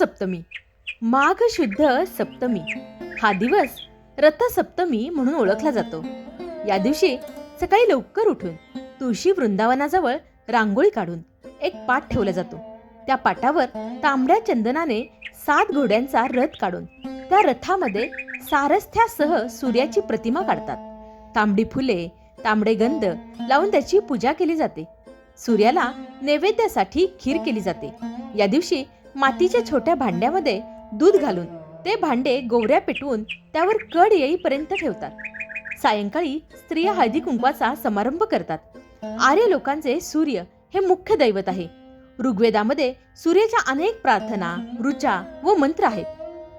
रथसप्तमी. माघ शुद्ध सप्तमी. हा दिवस रथसप्तमी म्हणून ओळखला जातो. या दिवशी सकाळी लवकर उठून तुळशी वृंदावनाजवळ रांगोळी काढून एक पाट ठेवला जातो. त्या पाटावर तांबड्या चंदनाने सात घोड्यांचा रथ काढून त्या रथामध्ये सारस्थ्यासह सूर्याची प्रतिमा काढतात. तांबडी फुले तांबडे गंध लावून त्याची पूजा केली जाते. सूर्याला नैवेद्यासाठी खीर केली जाते. या दिवशी मातीच्या छोट्या भांड्यामध्ये दूध घालून ते भांडे गोवऱ्या पेटवून त्यावर कड येईपर्यंत ठेवतात. सायंकाळी स्त्रिया हळदी कुंकवाचा समारंभ करतात. आर्य लोकांचे सूर्य हे मुख्य दैवत आहे. ऋग्वेदामध्ये सूर्याच्या अनेक प्रार्थना ऋचा व मंत्र आहेत.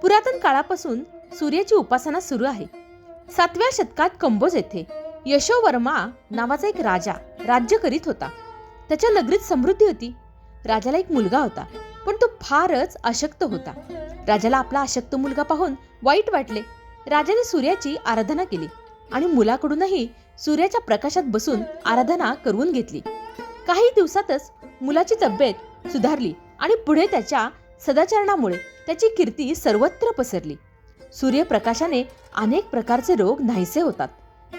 पुरातन काळापासून सूर्याची उपासना सुरू आहे. सातव्या शतकात कंबोज येथे यशोवर्मा नावाचा एक राजा राज्य करीत होता. त्याच्या नगरीत समृद्धी होती. राजाला एक मुलगा होता. पण तो फारच अशक्त होता. राजाला आपला अशक्त मुलगा पाहून वाईट वाटले. राजाने सूर्याची आराधना केली आणि मुलाकडूनही सूर्याच्या प्रकाशात बसून आराधना करून घेतली. काही दिवसातच मुलाची तब्येत सुधारली आणि पुढे त्याच्या सदाचरणामुळे त्याची कीर्ती सर्वत्र पसरली. सूर्यप्रकाशाने अनेक प्रकारचे रोग नाहीसे होतात.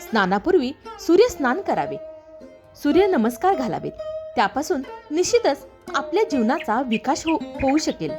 स्नानापूर्वी सूर्य स्नान करावे. सूर्य नमस्कार घालावेत. त्यापासून निश्चितच आपल्या जीवनाचा विकास हो होऊ शकेल.